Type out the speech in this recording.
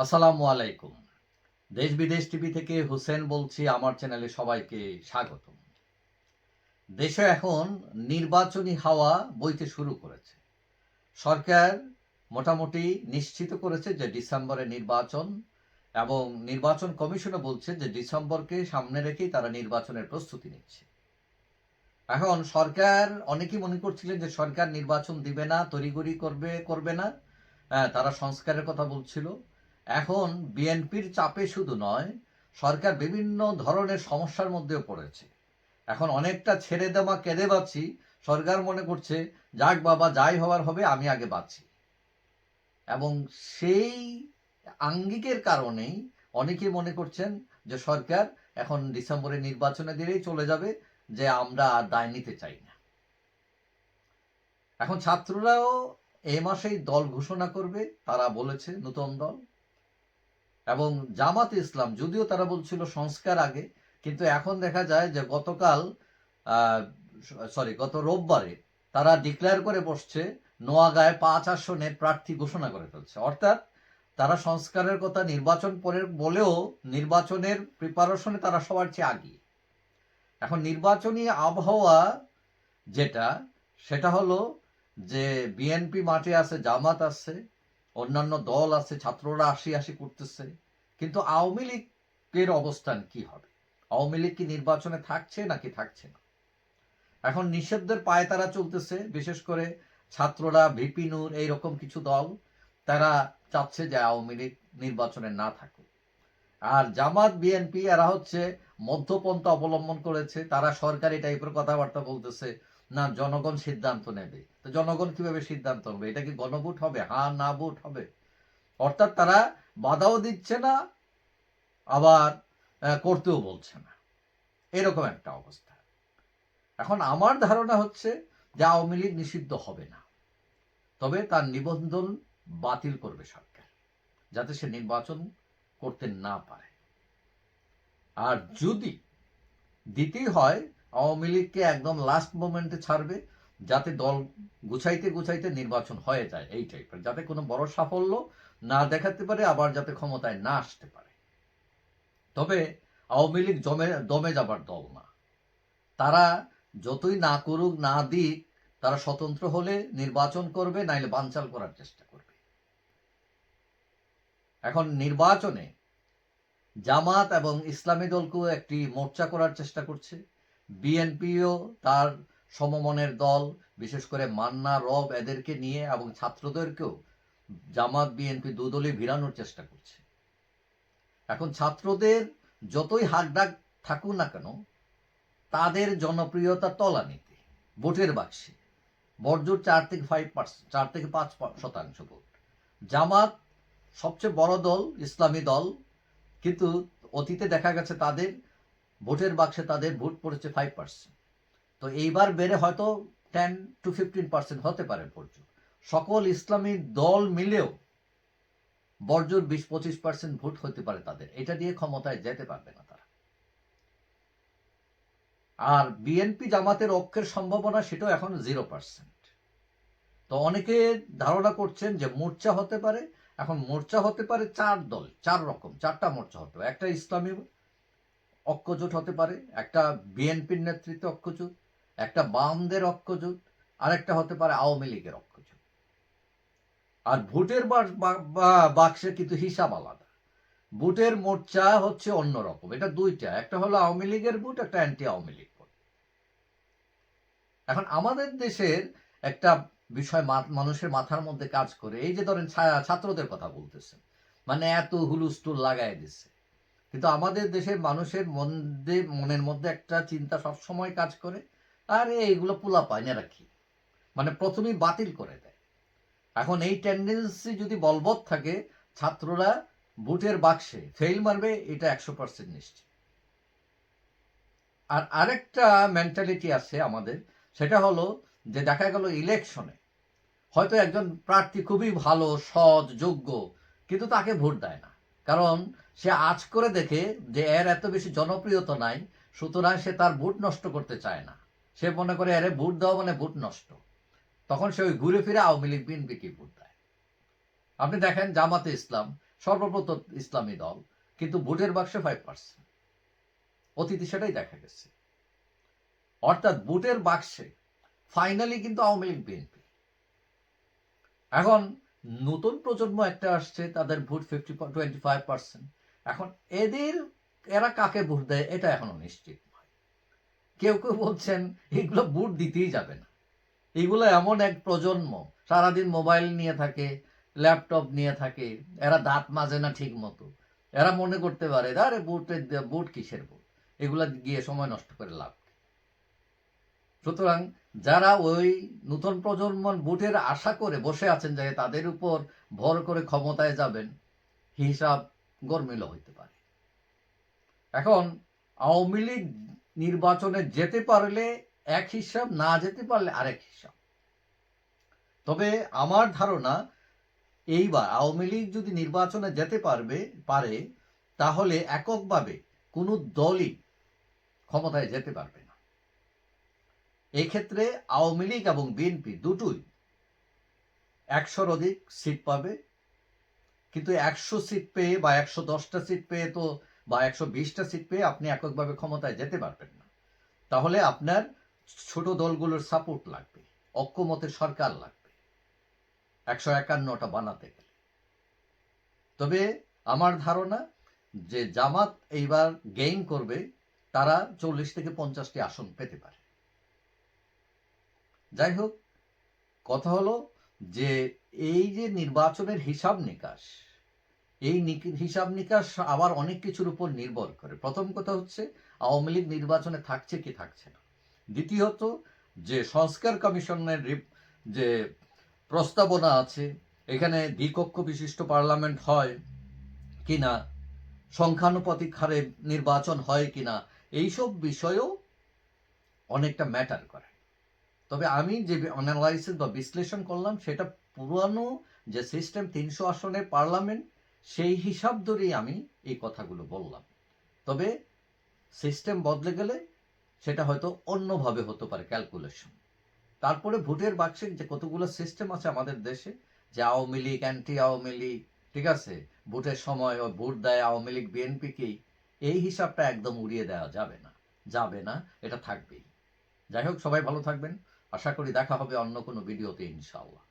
আসসালামু আলাইকুম। দেশ বিদেশ টিভি থেকে হুসেন বলছি আমার চ্যানেলে সবাইকে স্বাগত দেশে এখন নির্বাচনী হাওয়া বইতে শুরু করেছে। সরকার মোটামুটি নিশ্চিত করেছে যে ডিসেম্বরে নির্বাচন এবং নির্বাচন কমিশনও বলছে যে ডিসেম্বরকে সামনে রেখেই তারা নির্বাচনের প্রস্তুতি নিচ্ছে। এখন সরকার অনেকেই মনে করছিলেন যে সরকার নির্বাচন দিবে না তড়িগড়ি করবে করবে না। হ্যাঁ, তারা সংস্কারের কথা বলছিল। এখন বিএনপির চাপে শুধু নয়, সরকার বিভিন্ন ধরনের সমস্যার মধ্যেও পড়েছে। এখন অনেকটা ছেড়ে দেওয়া কেঁদে বাঁচি সরকার মনে করছে, যাক বাবা, যাই হওয়ার হবে, আমি আগে বাঁচি এবং সেই আঙ্গিকের কারণেই অনেকে মনে করছেন যে, সরকার এখন ডিসেম্বরে নির্বাচনে দিলেই চলে যাবে, যে আমরা আর দায় নিতে চাই না। এখন ছাত্ররাও এ মাসেই দল ঘোষণা করবে, তারা বলেছে নতুন দল। এবং জামাত ইসলাম, যদিও তারা বলছিল সংস্কার আগে, কিন্তু এখন দেখা যায় যে গতকাল সরি গত রোববারে তারা ডিক্লেয়ার করে বসছে, নোয়াগায় পাঁচ আসনের প্রার্থী ঘোষণা করে ফেলছে। অর্থাৎ তারা সংস্কারের কথা নির্বাচন পরে বলেও নির্বাচনের প্রিপারেশনে তারা সবার চেয়ে আগে এখন নির্বাচনী আবহাওয়া যেটা, সেটা হলো যে বিএনপি মাঠে আছে, জামাত আছে অন্যান্য দল আছে, ছাত্ররা আসি আসি করতেছে। কিন্তু আওয়ামী লীগের অবস্থান কি হবে? আওয়ামী লীগ কি নির্বাচনে থাকছে নাকি থাকছে না? এখন নিষেধের পায়ে তারা চলতেছে, বিশেষ করে ছাত্ররা, ভিপি নূর, এইরকম কিছু দল, তারা চাচ্ছে যে আওয়ামী লীগ নির্বাচনে না থাকুক। আর জামাত, বিএনপি, এরা হচ্ছে মধ্যপন্থা অবলম্বন করেছে, তারা সরকারি টাইপের কথাবার্তা বলতেছে, না, জনগণ সিদ্ধান্ত নেবে। তো জনগণ কীভাবে সিদ্ধান্ত হবে এটা কি গণভোট হবে? হা না ভোট হবে? অর্থাৎ তারা বাধাও দিচ্ছে না, আবার করতেও বলছে না। এরকম একটা অবস্থা। এখন আমার ধারণা হচ্ছে যে আওয়ামী লীগ নিষিদ্ধ হবে না। তবে তার নিবন্ধন বাতিল করবে সরকার, যাতে সে নির্বাচন করতে না পারে। আর যদি দিতেই হয়, আওয়ামী লীগকে একদম লাস্ট মোমেন্টে ছাড়বে যাতে দল গুছাইতে গুছাইতে নির্বাচন হয়ে যায়, এই টাইপের যাতে কোনো বড় সাফল্য না দেখাতে পারে, আবার যাতে ক্ষমতায় না আসতে পারে। তবে আওয়ামী লীগ জমে, দমে যাবার দল না। তারা যতই না করুক, না দিক, তারা স্বতন্ত্র হলে নির্বাচন করবে, নাইলে বানচাল করার চেষ্টা করবে। এখন নির্বাচনে জামাত এবং ইসলামী দলকেও একটি মোর্চা করার চেষ্টা করছে। বিএনপিও তার সমমনের দল, বিশেষ করে মান্না, রব এদেরকে নিয়ে এবং ছাত্রদেরকেও জামাত, বিএনপি দুদলই ভিড়ানোর চেষ্টা করছে। এখন ছাত্রদের যতই হাক ডাক থাকুক না কেন, তাদের জনপ্রিয়তা তলানিতে, ভোটের বাক্সে। বর্জুর চার থেকে ফাইভ পার্সেন্ট চার থেকে পাঁচ শতাংশ ভোট। জামাত সবচেয়ে বড় দল, ইসলামী দল, কিন্তু অতীতে দেখা গেছে তাদের ভোটের বাক্সে তাদের ভোট পড়েছে ফাইভ পার্সেন্ট তো এইবার বেড়ে হয়তো টেন টু ফিফটিন পার্সেন্ট হতে পারে বর্জুর সকল ইসলামী দল মিলেও বর্জুর বিশ পঁচিশ পার্সেন্ট ভোট হতে পারে তাদের। এটা দিয়ে ক্ষমতায় যেতে পারবে না তারা। আর বিএনপি জামাতের ঐক্যের সম্ভাবনা সেটাও এখন জিরো পার্সেন্ট তো অনেকে ধারণা করছেন যে মোর্চা হতে পারে। এখন মোর্চা হতে পারে চার দল, চার রকম, চারটা মোর্চা হতে পারে। একটা ইসলামী ঐক্যজোট হতে পারে, একটা বিএনপির নেতৃত্বে ঐক্যজোট একটা বামদের ঐক্যজোট আর একটা হতে পারে আওয়ামী লীগের ঐক্যজোট। আর ভোটের বাক্সে কিন্তু হিসাব আলাদা। ভোটের মোর্চা হচ্ছে অন্যরকম এটা দুইটা, একটা হলো আওয়ামী লীগের ভোট, একটা অ্যান্টি আওয়ামী লীগ ভোট। এখন আমাদের দেশের একটা বিষয় মানুষের মাথার মধ্যে কাজ করে, এই যে ধরেন ছাত্রদের কথা বলতেছে মানে এত হুলুস্টুল লাগাই দিচ্ছে কিন্তু আমাদের দেশের মানুষের মধ্যে, মনের মধ্যে একটা চিন্তা সবসময় কাজ করে আরে এইগুলো পোলা পায় না রাখি মানে প্রথমেই বাতিল করে দেয়। এখন এই টেন্ডেন্সি যদি বলবৎ থাকে, ছাত্ররা ভোটের বাক্সে ফেল মারবে, এটা একশো পার্সেন্ট নিশ্চিত। আর আরেকটা মেন্টালিটি আছে আমাদের, সেটা হলো যে দেখা গেল ইলেকশনে হয়তো একজন প্রার্থী খুবই ভালো, সৎ, যোগ্য, কিন্তু তাকে ভোট দেয় না। কারণ সে আজ করে দেখে যে এর এত বেশি জনপ্রিয়তা নাই, সুতরাং সে তার ভোট নষ্ট করতে চায় না। সে মনে করে, আরে, ভোট দেওয়া মানে ভোট নষ্ট। তখন সে ওই ঘুরে ফিরে আওয়ামী লীগ বিএনপিকে ভোট দেয়। আপনি দেখেন, জামাতে ইসলাম, সর্বপ্রথম ইসলামী দল, কিন্তু ভোটের বাক্সে ফাইভ পার্সেন্ট অতীতে সেটাই দেখা গেছে। অর্থাৎ ভোটের বাক্সে ফাইনালি কিন্তু আওয়ামী লীগ, বিএনপি। এখন নতুন প্রজন্ম একটা আসছে, তাদের vote fifty twenty five percent এখন এদের, এরা কাকে ভোট দেয়, এটা এখনও নিশ্চিত কেউ কেউ বলছেন, এগুলো বুট দিতেই যাবে না। এগুলো এমন এক প্রজন্ম, সারাদিন মোবাইল নিয়ে থাকে ল্যাপটপ নিয়ে থাকে, এরা দাঁত মাজে না ঠিক মতো। এরা মনে করতে পারে, আরে বুটের বুট কিসের বুট এগুলো গিয়ে সময় নষ্ট করে লাভ সুতরাং যারা ওই নতুন প্রজন্ম বুটের আশা করে বসে আছেন যে তাদের উপর ভর করে ক্ষমতায় যাবেন, হিসাব গরমিল হইতে পারে। এখন আওয়ামী লীগ নির্বাচনে যেতে পারলে এক হিসাব, না যেতে পারলে আরেক হিসাব। তবে আমার ধারণা, এইবার আওয়ামী লীগ যদি নির্বাচনে যেতে পারবে, পারে, তাহলে এককভাবে কোনো দলই ক্ষমতায় যেতে পারবে না। এক্ষেত্রে আওয়ামী লীগ এবং বিএনপি দুটোই একশোর অধিক সিট পাবে। কিন্তু একশো সিট পেয়ে বা একশো দশটা সিট পেয়ে তো বা একশো বিশটা সিট পেয়ে আপনি এককভাবে ক্ষমতায় যেতে পারবেন না। তাহলে আপনার ছোট দলগুলোর সাপোর্ট লাগবে, ঐক্যমতের সরকার লাগবে। একশো একান্নটা বানাতে গেলে। তবে আমার ধারণা যে জামাত এইবার গেইন করবে, তারা চল্লিশ থেকে পঞ্চাশটি আসন পেতে পারে। যাই হোক, কথা হলো যে এই যে নির্বাচনের হিসাব নিকাশ এই হিসাব নিকাশ আবার অনেক কিছুর উপর নির্ভর করে। প্রথম কথা হচ্ছে, আওয়ামী লীগ নির্বাচনে থাকছে কি থাকছে না। দ্বিতীয়ত, যে সংস্কার কমিশনের যে প্রস্তাবনা আছে, এখানে দ্বিকক্ষ বিশিষ্ট পার্লামেন্ট হয় কিনা, সংখ্যানুপাতিক হারে নির্বাচন হয় কিনা, এইসব বিষয়েও অনেকটা ম্যাটার করে। তবে আমি যে অ্যানালাইসিস বা বিশ্লেষণ করলাম, সেটা পুরানো যে সিস্টেম তিনশো আসনের পার্লামেন্ট সেই হিসাব ধরেই আমি এই কথাগুলো বললাম। তবে সিস্টেম বদলে গেলে সেটা হয়তো অন্যভাবে হতে পারে ক্যালকুলেশন তারপরে ভোটের বাক্সে যে কতগুলো সিস্টেম আছে আমাদের দেশে, যে আওয়ামী লীগ অ্যান্টি আওয়ামী লীগ, ঠিক আছে? ভোটের সময় ভোট দেয় আওয়ামী লীগ বিএনপিকেই এই হিসাবটা একদম উড়িয়ে দেওয়া যাবে না। যাবে না, এটা থাকবেই। যাই হোক, সবাই ভালো থাকবেন। আশা করি দেখা হবে অন্য কোনো ভিডিওতে, ইনশাআল্লাহ।